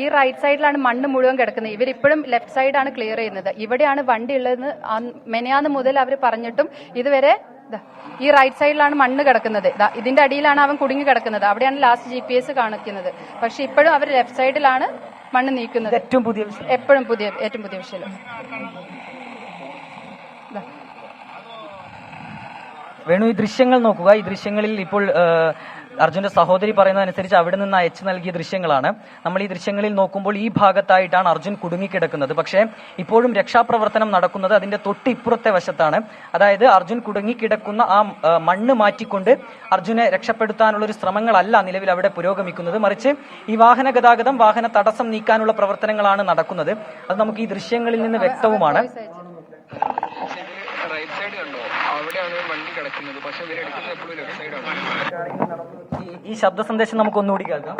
ഈ റൈറ്റ് സൈഡിലാണ് മണ്ണ് മുഴുവൻ കിടക്കുന്നത്. ഇവരിപ്പോഴും ലെഫ്റ്റ് സൈഡാണ് ക്ലിയർ ചെയ്യുന്നത്. ഇവിടെയാണ് വണ്ടി ഉള്ളതെന്ന് മെനയാന്ന് മുതൽ അവർ പറഞ്ഞിട്ടും ഇതുവരെ ഈ റൈറ്റ് സൈഡിലാണ് മണ്ണ് കിടക്കുന്നത്. ഇതിന്റെ അടിയിലാണ് അവൻ കുടുങ്ങി കിടക്കുന്നത്. അവിടെയാണ് ലാസ്റ്റ് ജി പി എസ് കാണിക്കുന്നത്. പക്ഷെ ഇപ്പോഴും അവർ ലെഫ്റ്റ് സൈഡിലാണ് മണ്ണ് നീക്കുന്നത്. ഏറ്റവും പുതിയ എപ്പോഴും പുതിയ ഏറ്റവും പുതിയ വിഷയം. വേണു ഈ ദൃശ്യങ്ങൾ നോക്കുക. ഈ ദൃശ്യങ്ങളിൽ ഇപ്പോൾ അർജുന്റെ സഹോദരി പറയുന്നതനുസരിച്ച് അവിടെ നിന്ന് അയച്ചു നൽകിയ ദൃശ്യങ്ങളാണ് നമ്മൾ ഈ ദൃശ്യങ്ങളിൽ നോക്കുമ്പോൾ ഈ ഭാഗത്തായിട്ടാണ് അർജുൻ കുടുങ്ങിക്കിടക്കുന്നത് പക്ഷേ ഇപ്പോഴും രക്ഷാപ്രവർത്തനം നടക്കുന്നത് അതിന്റെ തൊട്ട് ഇപ്പുറത്തെ വശത്താണ് അതായത് അർജുൻ കുടുങ്ങിക്കിടക്കുന്ന ആ മണ്ണ് മാറ്റിക്കൊണ്ട് അർജുനെ രക്ഷപ്പെടുത്താനുള്ള ഒരു ശ്രമങ്ങളല്ല നിലവിൽ അവിടെ പുരോഗമിക്കുന്നത് മറിച്ച് ഈ വാഹന ഗതാഗതം വാഹന തടസ്സം നീക്കാനുള്ള പ്രവർത്തനങ്ങളാണ് നടക്കുന്നത് അത് നമുക്ക് ഈ ദൃശ്യങ്ങളിൽ നിന്ന് വ്യക്തവുമാണ് അവിടെയാണ് വണ്ടി കിടക്കുന്നത്. പക്ഷെ ഇവരെടുക്കുന്നത് എപ്പോഴും ലെഫ്റ്റ് സൈഡാണ് ഈ- ശബ്ദ സന്ദേശം നമുക്ക് ഒന്നുകൂടി കേൾക്കാം.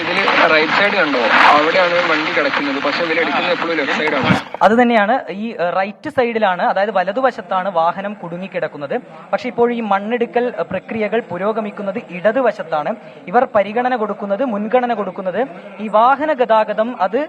ഇതിൽ റൈറ്റ് സൈഡ് കണ്ടോ? അവിടെയാണ് വണ്ടി കിടക്കുന്നത്. പക്ഷെ ഇവരെടുക്കുന്നത് എപ്പോഴും ലെഫ്റ്റ് സൈഡാണ് അത് തന്നെയാണ് ഈ റൈറ്റ് സൈഡിലാണ് അതായത് വലതുവശത്താണ് വാഹനം കുടുങ്ങിക്കിടക്കുന്നത്. പക്ഷെ ഇപ്പോൾ ഈ മണ്ണെടുക്കൽ പ്രക്രിയകൾ പുരോഗമിക്കുന്നത് ഇടതുവശത്താണ്. ഇവർ പരിഗണന കൊടുക്കുന്നത് മുൻഗണന കൊടുക്കുന്നത് ഈ വാഹന ഗതാഗതം അത്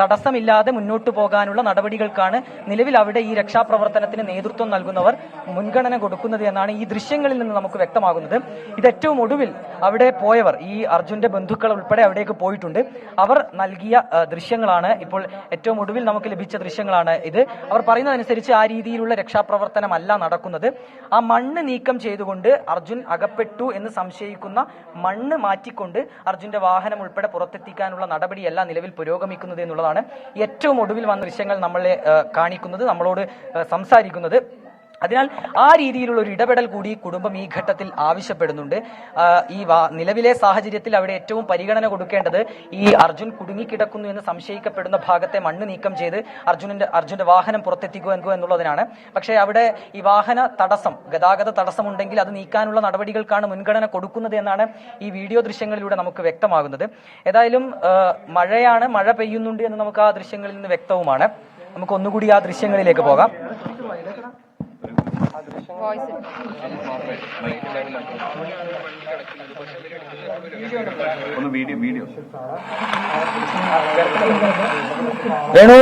തടസ്സമില്ലാതെ മുന്നോട്ട് പോകാനുള്ള നടപടികൾക്കാണ്. നിലവിൽ അവിടെ ഈ രക്ഷാപ്രവർത്തനത്തിന് നേതൃത്വം നൽകുന്നവർ മുൻഗണന കൊടുക്കുന്നത് എന്നാണ് ഈ ദൃശ്യങ്ങളിൽ നിന്ന് നമുക്ക് വ്യക്തമാകുന്നത്. ഇത് ഏറ്റവും ഒടുവിൽ അവിടെ പോയവർ ഈ അർജുന്റെ ബന്ധുക്കൾ ഉൾപ്പെടെ അവിടേക്ക് പോയിട്ടുണ്ട്. അവർ നൽകിയ ദൃശ്യങ്ങളാണ് ഇപ്പോൾ ഏറ്റവും ഒടുവിൽ നമുക്ക് ലഭിച്ച ദൃശ്യങ്ങളാണ് ഇത്. അവർ പറയുന്നതനുസരിച്ച് ആ രീതിയിലുള്ള രക്ഷാപ്രവർത്തനമല്ല നടക്കുന്നത്. ആ മണ്ണ് നീക്കം ചെയ്തുകൊണ്ട് അർജുൻ അകപ്പെട്ടു എന്ന് സംശയിക്കുന്ന മണ്ണ് മാറ്റിക്കൊണ്ട് അർജുന്റെ വാഹനം ഉൾപ്പെടെ പുറത്തെത്തിക്കാനുള്ള നടപടിയല്ല നിലവിൽ പുരോഗമിക്കുന്നത് എന്നുള്ളതാണ് ഏറ്റവും ഒടുവിൽ വന്ന ദൃശ്യങ്ങൾ നമ്മളെ കാണിക്കുന്നത് നമ്മളോട് സംസാരിക്കുന്നത്. അതിനാൽ ആ രീതിയിലുള്ള ഒരു ഇടപെടൽ കൂടി കുടുംബം ഈ ഘട്ടത്തിൽ ആവശ്യപ്പെടുന്നുണ്ട്. ഈ നിലവിലെ സാഹചര്യത്തിൽ അവിടെ ഏറ്റവും പരിഗണന കൊടുക്കേണ്ടത് ഈ അർജുൻ കുടുങ്ങിക്കിടക്കുന്നു എന്ന് സംശയിക്കപ്പെടുന്ന ഭാഗത്തെ മണ്ണ് നീക്കം ചെയ്ത് അർജുനന്റെ അർജുന്റെ വാഹനം പുറത്തെത്തിക്കുക എന്നുള്ളതിനാണ്. പക്ഷേ അവിടെ ഈ വാഹന തടസ്സം ഗതാഗത തടസ്സമുണ്ടെങ്കിൽ അത് നീക്കാനുള്ള നടപടികൾക്കാണ് മുൻഗണന കൊടുക്കുന്നത് എന്നാണ് ഈ വീഡിയോ ദൃശ്യങ്ങളിലൂടെ നമുക്ക് വ്യക്തമാകുന്നത്. ഏതായാലും മഴയാണ് മഴ പെയ്യുന്നുണ്ട് എന്ന് നമുക്ക് ആ ദൃശ്യങ്ങളിൽ നിന്ന് വ്യക്തവുമാണ്. നമുക്ക് ഒന്നുകൂടി ആ ദൃശ്യങ്ങളിലേക്ക് പോകാം. വോയിസ് ഒന്ന് വീഡിയോ വീഡിയോ. വേണു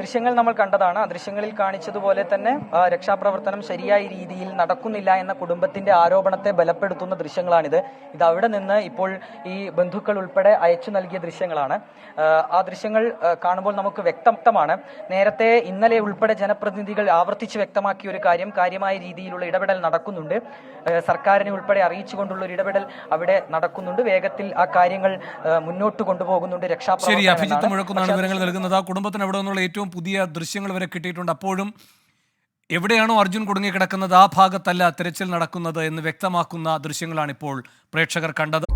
ദൃശ്യങ്ങൾ നമ്മൾ കണ്ടതാണ്. ആ ദൃശ്യങ്ങളിൽ കാണിച്ചതുപോലെ തന്നെ ആ, രക്ഷാപ്രവർത്തനം ശരിയായ രീതിയിൽ നടക്കുന്നില്ല എന്ന കുടുംബത്തിന്റെ ആരോപണത്തെ ബലപ്പെടുത്തുന്ന ദൃശ്യങ്ങളാണിത്. ഇത് അവിടെ നിന്ന് ഇപ്പോൾ ഈ ബന്ധുക്കൾ ഉൾപ്പെടെ അയച്ചു നൽകിയ ദൃശ്യങ്ങളാണ്. ആ, ദൃശ്യങ്ങൾ കാണുമ്പോൾ നമുക്ക് വ്യക്തമാണ്. നേരത്തെ ഇന്നലെ ഉൾപ്പെടെ ജനപ്രതിനിധികൾ ആവർത്തിച്ച് വ്യക്തമാക്കിയ ഒരു കാര്യം കാര്യമായ രീതിയിലുള്ള ഇടപെടൽ നടക്കുന്നുണ്ട്. സർക്കാരിനെ ഉൾപ്പെടെ അറിയിച്ചുകൊണ്ടുള്ള ഒരു ഇടപെടൽ അവിടെ നടക്കുന്നുണ്ട്. വേഗത്തിൽ ആ കാര്യങ്ങൾ മുന്നോട്ട് കൊണ്ടുപോകുന്നുണ്ട് ശരി അഭിജിത്ത് മുഴക്കുന്നാണ് വിവരങ്ങൾ നൽകുന്നത്. ആ കുടുംബത്തിന് അവിടെ നിന്നുള്ള ഏറ്റവും പുതിയ ദൃശ്യങ്ങൾ വരെ കിട്ടിയിട്ടുണ്ട്. അപ്പോഴും എവിടെയാണോ അർജുൻ കുടുങ്ങി കിടക്കുന്നത് ആ ഭാഗത്തല്ല തിരച്ചിൽ നടക്കുന്നത് എന്ന് വ്യക്തമാക്കുന്ന ദൃശ്യങ്ങളാണ് ഇപ്പോൾ പ്രേക്ഷകർ കണ്ടത്.